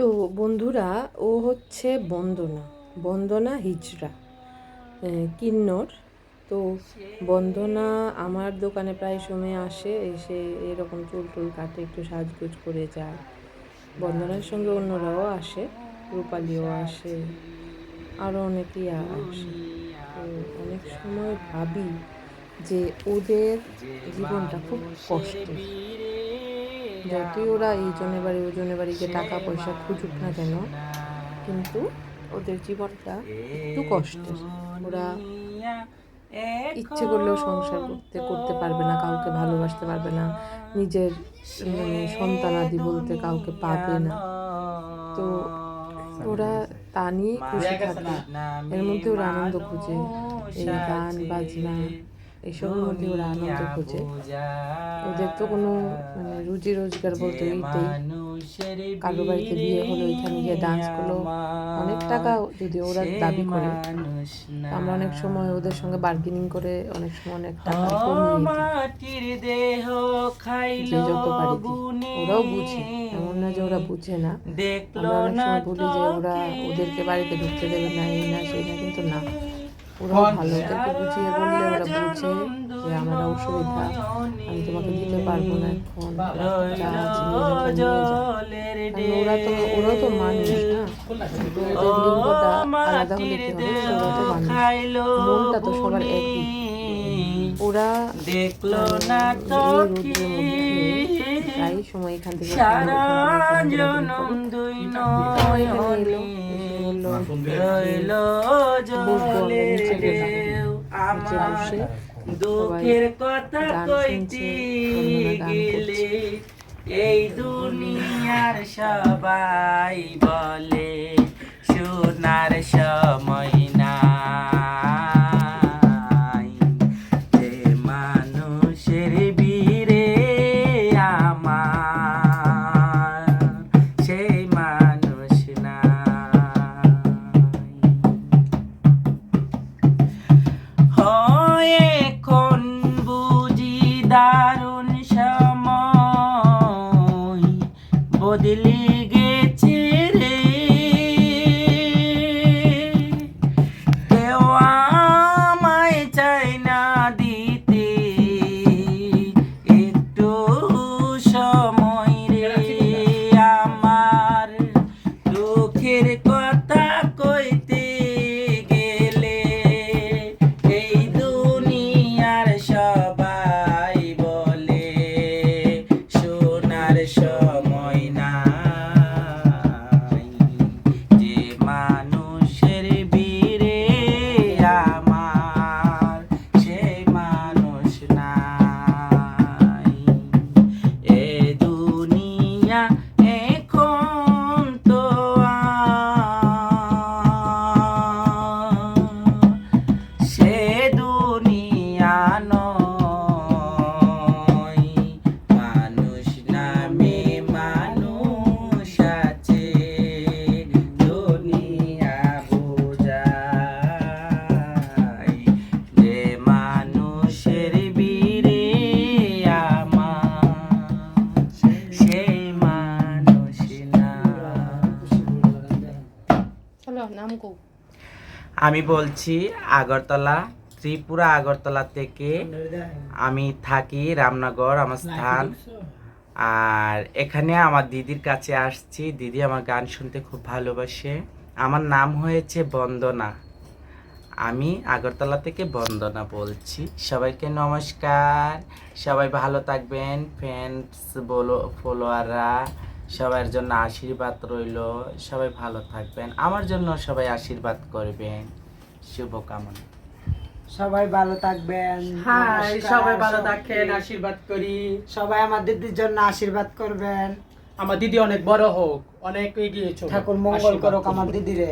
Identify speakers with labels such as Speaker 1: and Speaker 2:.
Speaker 1: তো বন্ধুরা, ও হচ্ছে বন্দনা বন্দনা হিজড়া কিন্নর। তো বন্দনা আমার দোকানে প্রায় সময় আসে, এসে এরকম চুল টুল কাটে, একটু সাজগুজ করে যায়। বন্দনার সঙ্গে অন্যরাও আসে, রূপালিও আসে আরও অনেকেই আসে। তো অনেক সময় ভাবি যে ওদের জীবনটা খুব কষ্টের। যতই ওরা এই জনের বাড়ি ওই জনের বাড়ি গিয়ে টাকা পয়সা খুঁজুক না কেন কিন্তু ওদের জীবনটা একটু কষ্টের। ওরা ইচ্ছে করলেও সংসার করতে করতে পারবে না কাউকে ভালোবাসতে পারবে না। নিজের মানে সন্তানাদি বলতে কাউকে পাবে না। তো ওরা তা নিয়ে খুশি থাকে। এর মধ্যে ওরা আনন্দ খুঁজে এই গান বাজনা মধ্যে ওরা আনন্দ খোঁজে। ওদের তো কোনো মানে রুজি রোজগার বলতে এইটাই। কারও বাড়িতে বিয়ে হলো এখানে গিয়ে ডান্স করল। অনেক টাকা যদি ওরা দাবি করে আমরা অনেক সময় ওদের সঙ্গে বার্গেনিং করে অনেক সময় অনেক টাকা কমিয়ে
Speaker 2: দেহ খাইল
Speaker 1: যত পারি ওরাও বুঝে এমন না যে ওরা বুঝে না।
Speaker 2: দেখল
Speaker 1: আমরা অনেক সময় বলি যে ওরা ওদেরকে বাড়িতে ঢুকতে দেবে না এই না সেই না কিন্তু না। ওরাও ভালো ওদেরকে বুঝিয়ে বললে ওরা বুঝে যে আমার অসুবিধা আমি তোমাকে দিতে পারব না এখন। ওরা তো ওরাও তো মানুষ না। লিঙ্গটা আলাদা হলে কি হবে? ওরা তো মানুষ। মনটা তো সবার একই। ওরা
Speaker 2: দেখল না তো
Speaker 1: সময় এখান থেকে
Speaker 2: দুঃখের কথা
Speaker 1: গান
Speaker 2: গেলে এই দুনিয়ার সবাই বলে সোনার সময়
Speaker 1: দিলি
Speaker 2: আমি বলছি আগরতলা ত্রিপুরা আগরতলা থেকে আমি থাকি রামনগর আমার স্থান। আর এখানে আমার দিদির কাছে আসছি। দিদি আমার গান শুনতে খুব ভালোবাসে। আমার নাম হয়েছে বন্দনা। আমি আগরতলা থেকে বন্দনা বলছি। সবাইকে নমস্কার। সবাই ভালো থাকবেন ফ্রেন্ডস বলো ফলোয়াররা সবার জন্য আশীর্বাদ রইল। সবাই ভালো থাকবেন। আমার জন্য সবাই আশীর্বাদ করবেন। শুভকামনা।
Speaker 3: সবাই ভালো থাকবেন।
Speaker 4: হাই সবাই ভালো। থাকেন আশীর্বাদ করি।
Speaker 3: সবাই আমার দিদির জন্য আশীর্বাদ করবেন।
Speaker 4: আমার দিদি অনেক বড় হোক অনেক এগিয়ে
Speaker 3: ঠাকুর মঙ্গল করুক আমার দিদিরে।